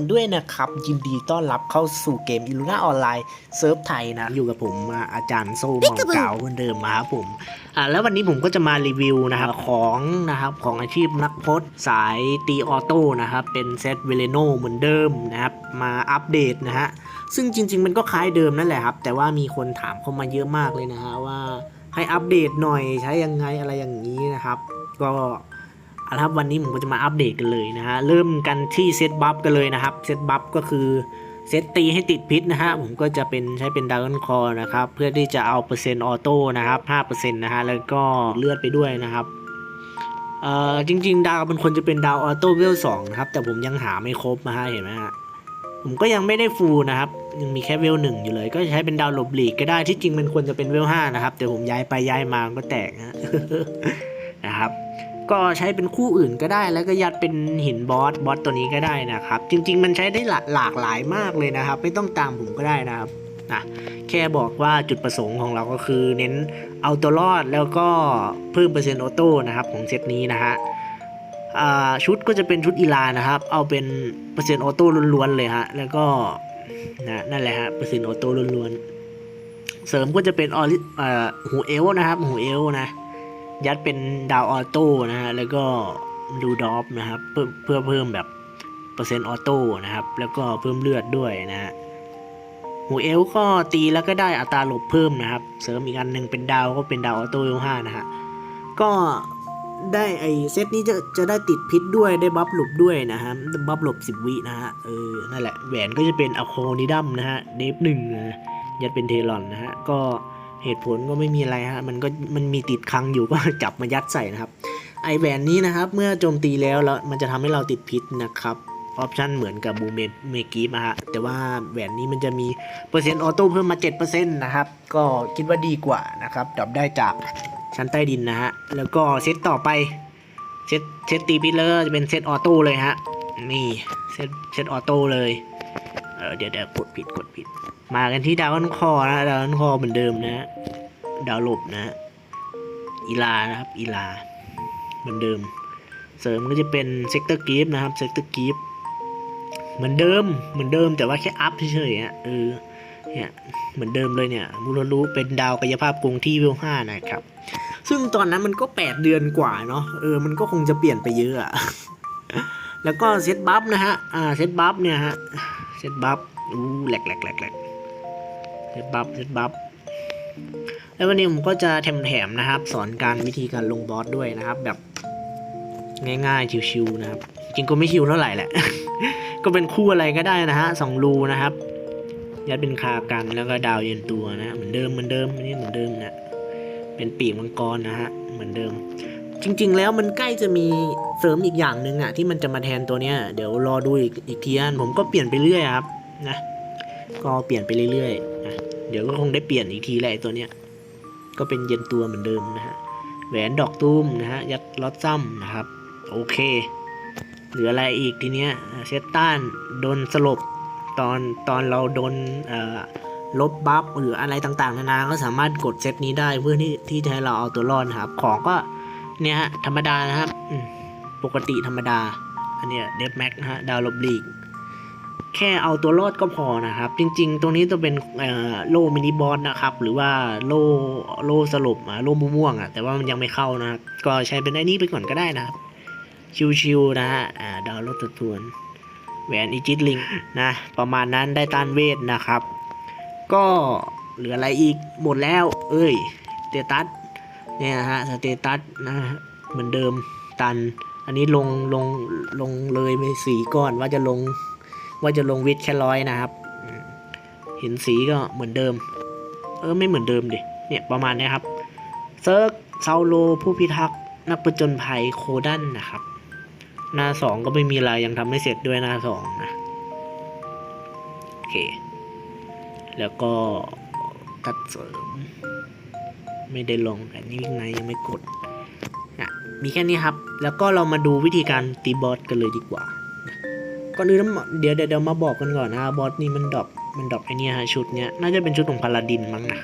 ดีเพื่อนๆทุกคนด้วยนะครับ ยินดีต้อนรับเข้าสู่เกมอิลูน่าออนไลน์เซิร์ฟไทยนะ อยู่กับผมอ่าอาจารย์โซ่มองเก่าคนเดิมมาครับผมอ่าแล้ววันนี้ผมก็จะมารีวิวนะครับของนะครับของอาชีพนักพจน์สายตีออโต้นะครับเป็นเซตเวเลโนเหมือนเดิมนะครับมาอัปเดตนะฮะซึ่งจริง ๆ มันก็คล้ายเดิมนั่นแหละครับ แต่ว่ามีคนถามเข้ามาเยอะมากเลยนะฮะว่าให้อัปเดตหน่อยใช้ยังไงอะไรอย่างนี้นะครับ ก็ เอาละครับวันนี้ผมก็จะมาอัปเดตกันเลยนะฮะเริ่มกันที่เซตบัฟกันเลยนะครับเซตบัฟก็คือเซตตีให้ติดพิษนะฮะผมก็จะเป็นใช้เป็นดาวน์คอร์นะครับเพื่อที่จะเอาเปอร์เซ็นต์ออโต้นะครับ5%นะฮะแล้วก็เลือดไปด้วยนะครับเอ่อจริง ๆ ดาวเป็นคนจะเป็นดาวออโต้เวลสองนะครับแต่ผมยังหาไม่ครบนะฮะเห็นไหมฮะผมก็ยังไม่ได้ฟูลนะครับยังมีแค่เวลหนึ่งอยู่เลย ก็ใช้เป็นดาวหลบหลีกก็ได้ที่จริงมันควรจะเป็นเวลห้านะครับแต่ผมย้ายไปย้ายมามันก็แตกนะนะครับ ก็ใช้เป็นคู่อื่นก็ได้ แล้วก็ยัดเป็นหินบอสบอสตัวนี้ก็ได้นะครับ จริง ๆ มันใช้ได้หลากหลายมากเลยนะครับ ไม่ต้องตามผมก็ได้นะครับนะแค่บอกว่าจุดประสงค์ของเราก็คือ เน้นเอาตัวรอดแล้วก็เพิ่มเปอร์เซ็นต์ออโต้นะครับของเซตนี้นะฮะชุดก็จะเป็นชุดอีลานะครับ เอาเป็นเปอร์เซ็นต์ออโต้ล้วนๆเลยฮะแล้วก็นะนั่นแหละฮะเปอร์เซ็นต์ออโต้ล้วนๆเสริมก็จะเป็นออริหูเอลนะครับหูเอลนะ ยัดเป็นดาวออโต้นะฮะแล้วก็ดูดอฟนะครับเพื่อเพื่อเพิ่มแบบเปอร์เซ็นต์ออโต้นะครับแล้วก็เพิ่มเลือดด้วยนะฮะหูเอลก็ตีแล้วก็ได้อัตราหลบเพิ่มนะครับ เสริมอีกอันหนึ่งเป็นดาวก็เป็นดาวออโต้เวลห้านะฮะก็ได้ไอเซตนี้จะจะได้ติดพิษด้วยได้บัฟหลบด้วยนะฮะบัฟหลบสิบวินะฮะเออนั่นแหละแหวนก็จะเป็นอะโคนิดัมนะฮะเดฟหนึ่งนะยัดเป็นเทลอนนะฮะก็ เหตุผลก็ไม่มีอะไรฮะมันก็มันมีติดคลังอยู่ก็จับมายัดใส่นะครับไอแหวนนี้นะครับ เมื่อโจมตีแล้วแล้วมันจะทำให้เราติดพิษนะครับออปชันเหมือนกับบูเมเมกีมาฮะแต่ว่าแหวนนี้มันจะมีเปอร์เซ็นต์ออโต้เพิ่มมา 7%นะครับ ก็คิดว่าดีกว่านะครับดับได้จากชั้นใต้ดินนะฮะ แล้วก็เซตต่อไป เซตเซตตีพิษแล้วจะเป็นเซตออโต้เลยฮะ นี่ เซตเซตออโต้เลยเอเดี๋ยวเดี๋ยวกดผิดกดผิด มากันที่ดาวน์คอนะดาวน์คอเหมือนเดิมนะ ดาวหลบนะอีลานะครับอีลา เหมือนเดิม เสริมก็จะเป็นเซกเตอร์กีฟนะครับเซกเตอร์กีฟเหมือนเดิมเหมือนเดิมแต่ว่าแค่อัพเฉยๆอะเออเนี่ยเหมือนเดิมเลยเนี่ยมูรรู้เป็นดาวกายภาพกงที่เวลห้านะครับ ซึ่งตอนนั้นมันก็ 8 เดือนกว่าเนาะเออมันก็คงจะเปลี่ยนไปเยอะอะแล้วก็เซตบัฟนะฮะอ่าเซตบัฟเนี่ยฮะ ซตบัฟอู้แหลกแหลกแหลกแหลกเซตบัฟเซตบัฟแล้ววันนี้ผมก็จะแถมแถมๆนะครับ สอนการวิธีการลงบอสด้วยนะครับ แบบง่ายๆชิวๆนะครับ จริงก็ไม่ชิวเท่าไหร่แหละ ก็เป็นคู่อะไรก็ได้นะฮะสองรูนะครับยัดเป็นคากันแล้วก็ดาวเย็นตัวนะเหมือนเดิมเหมือนเดิมอันนี้เหมือนเดิมนะเป็นปีกมังกรนะฮะเหมือนเดิม จริง ๆ แล้วมันใกล้จะมีเสริมอีกอย่างหนึ่งอะที่มันจะมาแทนตัวเนี้ยเดี๋ยวรอดูอีกอีกทีอันผมก็เปลี่ยนไปเรื่อยครับนะก็เปลี่ยนไปเรื่อยๆนะเดี๋ยวก็คงได้เปลี่ยนอีกทีแหละตัวเนี้ยก็เป็นเย็นตัวเหมือนเดิมนะฮะแหวนดอกตุ้มนะฮะยัดล็อดซ้ำนะครับ โอเค เหลืออะไรอีกทีเนี้ยเซตต้านโดนสลบตอนตอนเราโดนเอ่อลบบัฟหรืออะไรต่างๆ นานาก็สามารถกดเซตนี้ได้เพื่อที่ที่จะให้เราเอาตัวรอดนครับของก็ เนี่ยฮะ ธรรมดานะครับ ปกติธรรมดา อันเนี้ยเดฟแม็กนะฮะ ดาวลบลีก แค่เอาตัวรอดก็พอนะครับ จริงๆตรงนี้จะเป็นเอ่อโล่มินิบอสนะครับ หรือว่าโล่โล่สลบอะโล่ม่วงๆอะ แต่ว่ามันยังไม่เข้านะครับ ก็ใช้เป็นไอ้นี้ไปก่อนก็ได้นะครับชิวๆนะฮะอ่าดาวลดสัดส่วนแหวนอีจิตลิงนะ ประมาณนั้นได้ต้านเวทนะครับ ก็เหลืออะไรอีกหมดแล้ว เอ้ยเตตัส เนี่ยฮะสเตตัสนะฮะเหมือนเดิมตัน อันนี้ลงลงลงเลยไปสีก้อนว่าจะลงว่าจะลงวิทย์แค่ร้อยนะครับ เห็นสีก็เหมือนเดิม เออไม่เหมือนเดิมดิเนี่ยประมาณนี้ครับเซิร์กซาโลผู้พิทักษ์นักประจนภัยโคดันนะครับ หน้าสองก็ไม่มีอะไรยังทำไม่เสร็จด้วยหน้าสองนะโอเค แล้วก็ตัดเสริม ไม่ได้ลงอันนี้วิ่งในยังไม่กดนะมีแค่นี้ครับ แล้วก็เรามาดูวิธีการตีบอสกันเลยดีกว่าก่อนอื่นเดี๋ยวเดี๋ยวมาบอกกันก่อนนะบอสนี่มันดรอปมันดรอปไอเนี้ยฮะชุดเนี้ยน่าจะเป็นชุดของพาลาดินมั้งนะ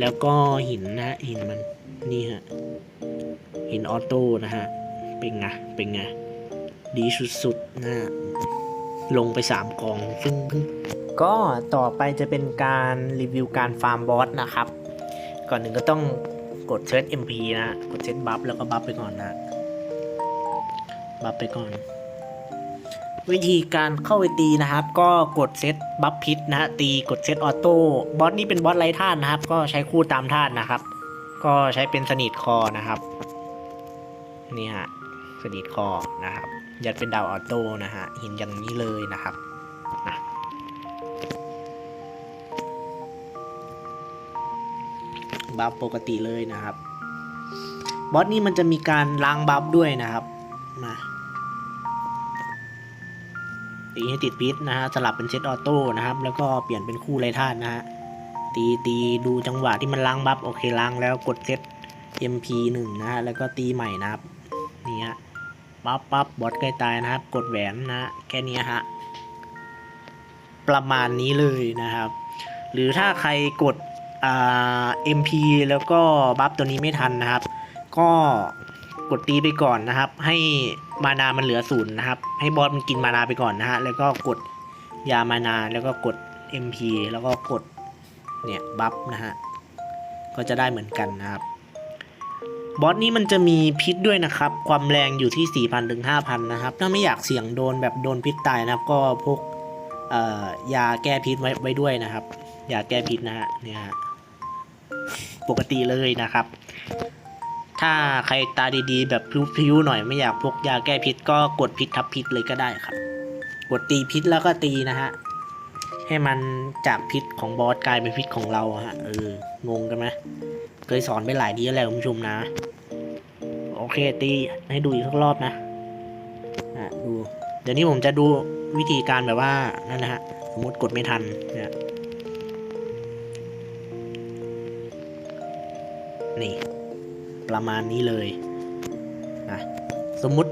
แล้วก็หินนะหินมันนี่ฮะหินออโต้นะฮะเป็นไงเป็นไงดีสุดๆนะฮะลงไปสามกองฟึ่งฟึ่งก็ต่อไปจะเป็นการรีวิวการฟาร์มบอสนะครับ ก่อนหนึ่งก็ต้องกดเซต MP นะกดเซตบัฟแล้วก็บัฟไปก่อนนะบัฟไปก่อน วิธีการเข้าไปตีนะครับ ก็กดเซตบัฟพิษนะฮะตีกดเซตออโต้บอสนี่เป็นบอสไร้ธาตุนะครับ ก็ใช้คู่ตามธาตุนะครับ ก็ใช้เป็นสนิทคอนะครับนี่ฮะสนิทคอนะครับ ยัดเป็นดาวออโต้นะฮะหินอย่างนี้เลยนะครับ บัฟปกติเลยนะครับ บอสนี่มันจะมีการล้างบัฟด้วยนะครับ มาตีให้ติดพิษนะฮะสลับเป็นเซตออโต้นะครับ แล้วก็เปลี่ยนเป็นคู่ไรธาตุนะฮะตีตีดูจังหวะที่มันล้างบัฟโอเคล้างแล้วกดเซต MP 1 นะฮะแล้วก็ตีใหม่นะครับนี่ฮะปั๊บปั๊บบอสใกล้ตายนะครับ กดแหวนนะฮะแค่นี้ฮะประมาณนี้เลยนะครับ หรือถ้าใครกด อ่า MP แล้วก็บัฟตัวนี้ไม่ทันนะครับ ก็กดตีไปก่อนนะครับ ให้มานามันเหลือศูนย์นะครับ ให้บอสมันกินมานาไปก่อนนะฮะแล้วก็กดยามานาแล้วก็กด MP แล้วก็กดเนี่ยบัฟนะฮะก็จะได้เหมือนกันนะครับบอสนี้มันจะมีพิษด้วยนะครับ ความแรงอยู่ที่ 4,000ถึง5,000 นะครับ ถ้าไม่อยากเสี่ยงโดนแบบโดนพิษตายนะครับ ก็พกเอ่อยาแก้พิษไว้ไว้ด้วยนะครับ ยาแก้พิษนะฮะเนี่ยฮะ ปกติเลยนะครับ ถ้าใครตาดีๆ แบบพิ้วๆหน่อยไม่อยากพกยาแก้พิษก็กดพิษทับพิษเลยก็ได้ครับ กดตีพิษแล้วก็ตีนะฮะให้มันจากพิษของบอสกลายเป็นพิษของเราฮะเอองงกันไหมเคยสอนไปหลายทีแล้วคุณผู้ชมนะ โอเคตีให้ดูอีกสักรอบนะอะดู เดี๋ยวนี้ผมจะดูวิธีการแบบว่านั่นนะฮะสมมติกดไม่ทันเนี่ย นี่ประมาณนี้เลยนะสมมุติ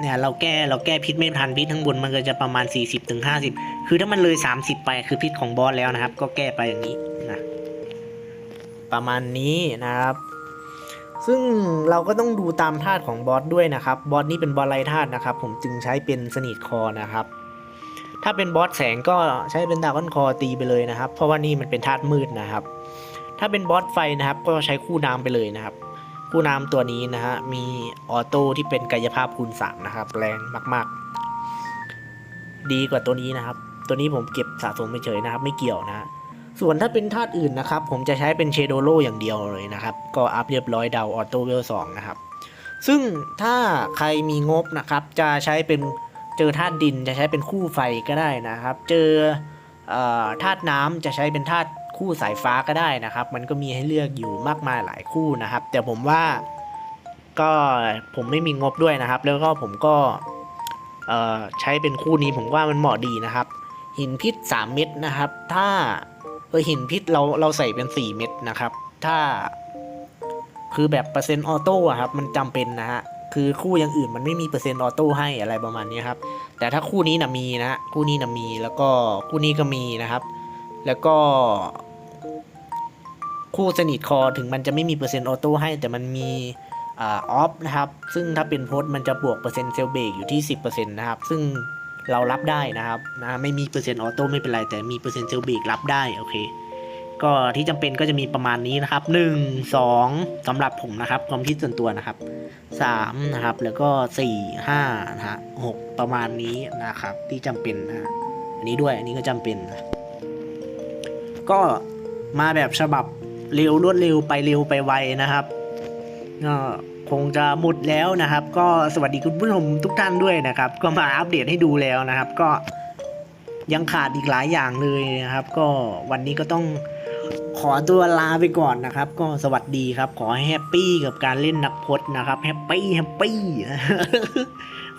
เนี่ยเราแก้เราแก้พิษไม่ทันพิษทั้งบนมันก็จะประมาณ 40-50ถึง50คือถ้ามันเลย 30 ไปคือพิษของบอสแล้วนะครับ ก็แก้ไปอย่างนี้นะประมาณนี้นะครับ ซึ่งเราก็ต้องดูตามธาตุของบอสด้วยนะครับ บอสนี่เป็นบอสไรธาตุนะครับ ผมจึงใช้เป็นสนิทคอนะครับ ถ้าเป็นบอสแสงก็ใช้เป็นดาก้อนคอตีไปเลยนะครับ เพราะว่านี่มันเป็นธาตุมืดนะครับ ถ้าเป็นบอสไฟนะครับ ก็ใช้คู่น้ำไปเลยนะครับ คู่น้ำตัวนี้นะฮะมีออโต้ที่เป็นกายภาพคูณสามนะครับ แรงมาก ๆ ดีกว่าตัวนี้นะครับ ตัวนี้ผมเก็บสะสมไปเฉยนะครับ ไม่เกี่ยวนะ ส่วนถ้าเป็นธาตุอื่นนะครับ ผมจะใช้เป็นเชโดโลอย่างเดียวเลยนะครับ ก็อัพเรียบร้อยดาวออโต้เวลสองนะครับซึ่งถ้าใครมีงบนะครับ จะใช้เป็นเจอธาตุดินจะใช้เป็นคู่ไฟก็ได้นะครับ เจอธาตุน้ำจะใช้เป็นธาตุ คู่สายฟ้าก็ได้นะครับ มันก็มีให้เลือกอยู่มากมายหลายคู่นะครับ แต่ผมว่าก็ผมไม่มีงบด้วยนะครับ แล้วก็ผมก็ใช้เป็นคู่นี้ผมว่ามันเหมาะดีนะครับ หินพิษ 3 เม็ดนะครับ ถ้าเออหินพิษเราเราใส่เป็น 4 เม็ดนะครับ ถ้า คือแบบเปอร์เซ็นต์ออโต้ครับมันจำเป็นนะฮะคือคู่อย่างอื่นมันไม่มีเปอร์เซ็นต์ออโต้ให้อะไรประมาณนี้ครับ แต่ถ้าคู่นี้นะมีนะคู่นี้นะมีแล้วก็คู่นี้ก็มีนะครับ แล้วก็ คู่สนิทคอถึงมันจะไม่มีเปอร์เซ็นต์ออโต้ให้ แต่มันมีออฟนะครับ ซึ่งถ้าเป็นโพสต์มันจะบวกเปอร์เซ็นต์เซลเบรกอยู่ที่ 10%นะครับ ซึ่งเรารับได้นะครับนะไม่มีเปอร์เซ็นต์ออโต้ไม่เป็นไร แต่มีเปอร์เซ็นต์เซลเบรกรับได้โอเค ก็ที่จำเป็นก็จะมีประมาณนี้นะครับ 1 2สำหรับผมนะครับ ความคิดส่วนตัวนะครับ 3 นะครับ แล้วก็ 4 5นะฮะ6ประมาณนี้นะครับ ที่จำเป็นนะฮะอันนี้ด้วยอันนี้ก็จำเป็นนะก็มาแบบฉบับ เร็วรวดเร็วไปเร็วไปไวนะครับก็คงจะหมดแล้วนะครับ ก็สวัสดีคุณผู้ชมทุกท่านด้วยนะครับ ก็มาอัปเดตให้ดูแล้วนะครับ ก็ยังขาดอีกหลายอย่างเลยนะครับ ก็วันนี้ก็ต้องขอตัวลาไปก่อนนะครับ ก็สวัสดีครับ ขอให้แฮปปี้กับการเล่นนักพจน์นะครับแฮปปี้แฮปปี้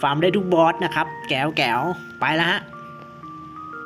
ฟาร์มได้ทุกบอสนะครับ แก้วแก้วไปแล้วฮะ